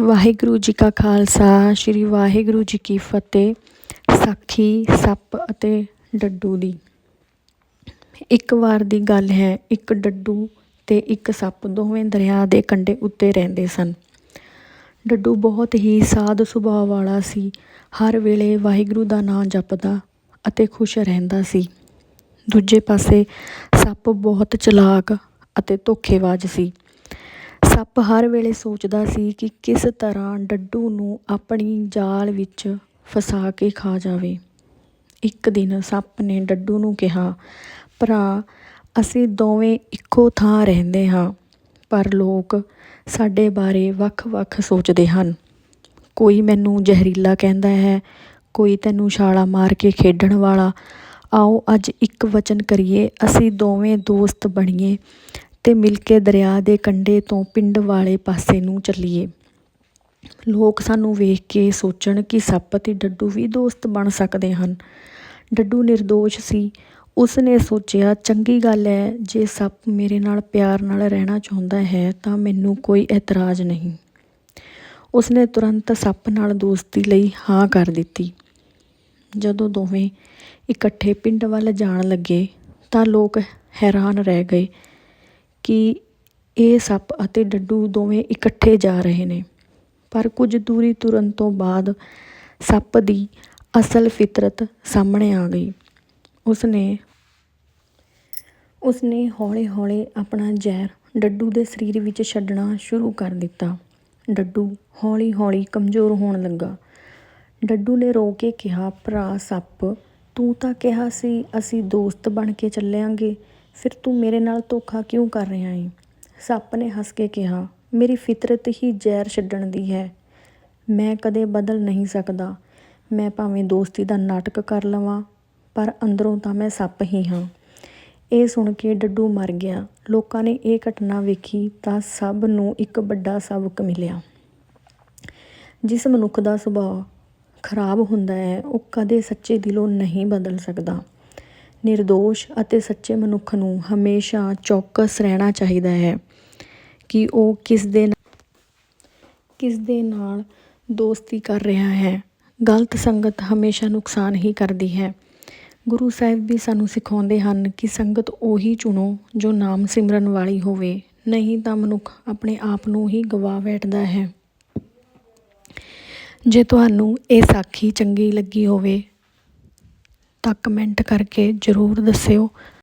ਵਾਹਿਗੁਰੂ ਜੀ ਕਾ ਖਾਲਸਾ, ਸ੍ਰੀ ਵਾਹਿਗੁਰੂ ਜੀ ਕੀ ਫਤਿਹ, ਸਾਖੀ, ਸੱਪ ਅਤੇ ਡੱਡੂ ਦੀ। ਇੱਕ ਵਾਰ ਦੀ ਗੱਲ ਹੈ, ਇੱਕ ਡੱਡੂ ਤੇ ਇੱਕ ਸੱਪ ਦੋਵੇਂ ਦਰਿਆ ਦੇ ਕੰਢੇ ਉੱਤੇ ਰਹਿੰਦੇ ਸਨ। ਡੱਡੂ ਬਹੁਤ ਹੀ ਸਾਧ ਸੁਭਾਅ ਵਾਲਾ ਸੀ। ਹਰ ਵੇਲੇ ਵਾਹਿਗੁਰੂ ਦਾ ਨਾਮ ਜਪਦਾ ਅਤੇ ਖੁਸ਼ ਰਹਿੰਦਾ ਸੀ। ਦੂਜੇ ਪਾਸੇ ਸੱਪ ਬਹੁਤ ਚਲਾਕ ਅਤੇ ਧੋਖੇਬਾਜ਼ ਸੀ। ਸੱਪ ਹਰ ਵੇਲੇ ਸੋਚਦਾ ਸੀ ਕਿ ਕਿਸ ਤਰ੍ਹਾਂ ਡੱਡੂ ਨੂੰ ਆਪਣੀ ਜਾਲ ਵਿੱਚ ਫਸਾ ਕੇ ਖਾ ਜਾਵੇ। ਇੱਕ ਦਿਨ ਸੱਪ ਨੇ ਡੱਡੂ ਨੂੰ ਕਿਹਾ, ਭਰਾ, ਅਸੀਂ ਦੋਵੇਂ ਇੱਕੋ ਥਾਂ ਰਹਿੰਦੇ ਹਾਂ, ਪਰ ਲੋਕ ਸਾਡੇ ਬਾਰੇ ਵੱਖ-ਵੱਖ ਸੋਚਦੇ ਹਨ। ਕੋਈ ਮੈਨੂੰ ਜ਼ਹਿਰੀਲਾ ਕਹਿੰਦਾ ਹੈ, ਕੋਈ ਤੈਨੂੰ ਛਾਲਾ ਮਾਰ ਕੇ ਖੇਡਣ ਵਾਲਾ। ਆਓ ਅੱਜ ਇੱਕ ਵਚਨ ਕਰੀਏ, ਅਸੀਂ ਦੋਵੇਂ ਦੋਸਤ ਬਣੀਏ। ਤੇ ਮਿਲ ਕੇ ਦਰਿਆ ਦੇ ਕੰਢੇ ਤੋਂ ਪਿੰਡ ਵਾਲੇ ਪਾਸੇ ਨੂੰ ਚੱਲੀਏ। ਲੋਕ ਸਾਨੂੰ ਵੇਖ ਕੇ ਸੋਚਣ ਕਿ ਸੱਪ ਅਤੇ ਡੱਡੂ ਵੀ ਦੋਸਤ ਬਣ ਸਕਦੇ ਹਨ। ਡੱਡੂ ਨਿਰਦੋਸ਼ ਸੀ। ਉਸ ਨੇ ਸੋਚਿਆ, ਚੰਗੀ ਗੱਲ ਹੈ ਜੇ ਸੱਪ ਮੇਰੇ ਨਾਲ ਪਿਆਰ ਨਾਲ ਰਹਿਣਾ ਚਾਹੁੰਦਾ ਹੈ, ਤਾਂ ਮੈਨੂੰ ਕੋਈ ਇਤਰਾਜ਼ ਨਹੀਂ। ਉਸ ਨੇ ਤੁਰੰਤ ਸੱਪ ਨਾਲ ਦੋਸਤੀ ਲਈ ਹਾਂ ਕਰ ਦਿੱਤੀ। ਜਦੋਂ ਦੋਵੇਂ ਇਕੱਠੇ ਪਿੰਡ ਵੱਲ ਜਾਣ ਲੱਗੇ, ਤਾਂ ਲੋਕ ਹੈਰਾਨ ਰਹਿ ਗਏ। ਕਿ ਇਹ ਸੱਪ ਅਤੇ ਡੱਡੂ ਦੋਵੇਂ ਇਕੱਠੇ ਜਾ ਰਹੇ ਨੇ। ਪਰ ਕੁਝ ਦੂਰੀ ਤੁਰਨ ਤੋਂ ਬਾਅਦ ਸੱਪ ਦੀ ਅਸਲ ਫਿਤਰਤ ਸਾਹਮਣੇ ਆ ਗਈ। ਉਸਨੇ ਉਸਨੇ ਹੌਲੇ-ਹੌਲੇ ਆਪਣਾ ਜ਼ਹਿਰ ਡੱਡੂ ਦੇ ਸਰੀਰ ਵਿੱਚ ਛੱਡਣਾ ਸ਼ੁਰੂ ਕਰ ਦਿੱਤਾ। ਡੱਡੂ ਹੌਲੀ-ਹੌਲੀ ਕਮਜ਼ੋਰ ਹੋਣ ਲੱਗਾ। ਡੱਡੂ ਨੇ ਰੋ ਕੇ ਕਿਹਾ, ਭਰਾ ਸੱਪ, ਤੂੰ ਤਾਂ ਕਿਹਾ ਸੀ ਅਸੀਂ ਦੋਸਤ ਬਣ ਕੇ ਚੱਲਾਂਗੇ। ਫਿਰ ਤੂੰ ਮੇਰੇ ਨਾਲ ਧੋਖਾ ਕਿਉਂ ਕਰ ਰਿਹਾ ਏ? ਸੱਪ ਨੇ ਹੱਸ ਕੇ ਕਿਹਾ, ਮੇਰੀ ਫਿਤਰਤ ਹੀ ਜ਼ਹਿਰ ਛੱਡਣ ਦੀ ਹੈ। ਮੈਂ ਕਦੇ ਬਦਲ ਨਹੀਂ ਸਕਦਾ। ਮੈਂ ਭਾਵੇਂ ਦੋਸਤੀ ਦਾ ਨਾਟਕ ਕਰ ਲਵਾਂ, ਪਰ ਅੰਦਰੋਂ ਤਾਂ ਮੈਂ ਸੱਪ ਹੀ ਹਾਂ। ਇਹ ਸੁਣ ਕੇ ਡੱਡੂ ਮਰ ਗਿਆ। ਲੋਕਾਂ ਨੇ ਇਹ ਘਟਨਾ ਵੇਖੀ ਤਾਂ ਸਭ ਨੂੰ ਇੱਕ ਵੱਡਾ ਸਬਕ ਮਿਲਿਆ। ਜਿਸ ਮਨੁੱਖ ਦਾ ਸੁਭਾਅ ਖਰਾਬ ਹੁੰਦਾ ਹੈ, ਉਹ ਕਦੇ ਸੱਚੇ ਦਿਲੋਂ ਨਹੀਂ ਬਦਲ ਸਕਦਾ। ਨਿਰਦੋਸ਼ ਅਤੇ ਸੱਚੇ ਮਨੁੱਖ ਨੂੰ ਹਮੇਸ਼ਾ ਚੌਕਸ ਰਹਿਣਾ ਚਾਹੀਦਾ ਹੈ ਕਿ ਉਹ ਕਿਸ ਦੇ ਕਿਸ ਦੇ ਨਾਲ ਦੋਸਤੀ ਕਰ ਰਿਹਾ ਹੈ। ਗਲਤ ਸੰਗਤ ਹਮੇਸ਼ਾ ਨੁਕਸਾਨ ਹੀ ਕਰਦੀ ਹੈ। ਗੁਰੂ ਸਾਹਿਬ ਵੀ ਸਾਨੂੰ ਸਿਖਾਉਂਦੇ ਹਨ ਕਿ ਸੰਗਤ ਉਹੀ ਚੁਣੋ ਜੋ ਨਾਮ ਸਿਮਰਨ ਵਾਲੀ ਹੋਵੇ, ਨਹੀਂ ਤਾਂ ਮਨੁੱਖ ਆਪਣੇ ਆਪ ਨੂੰ ਹੀ ਗਵਾ ਬੈਠਦਾ ਹੈ। ਜੇ ਤੁਹਾਨੂੰ ਇਹ ਸਾਖੀ ਚੰਗੀ ਲੱਗੀ ਹੋਵੇ ਤਾਂ ਕਮੈਂਟ ਕਰਕੇ ਜ਼ਰੂਰ ਦੱਸਿਓ।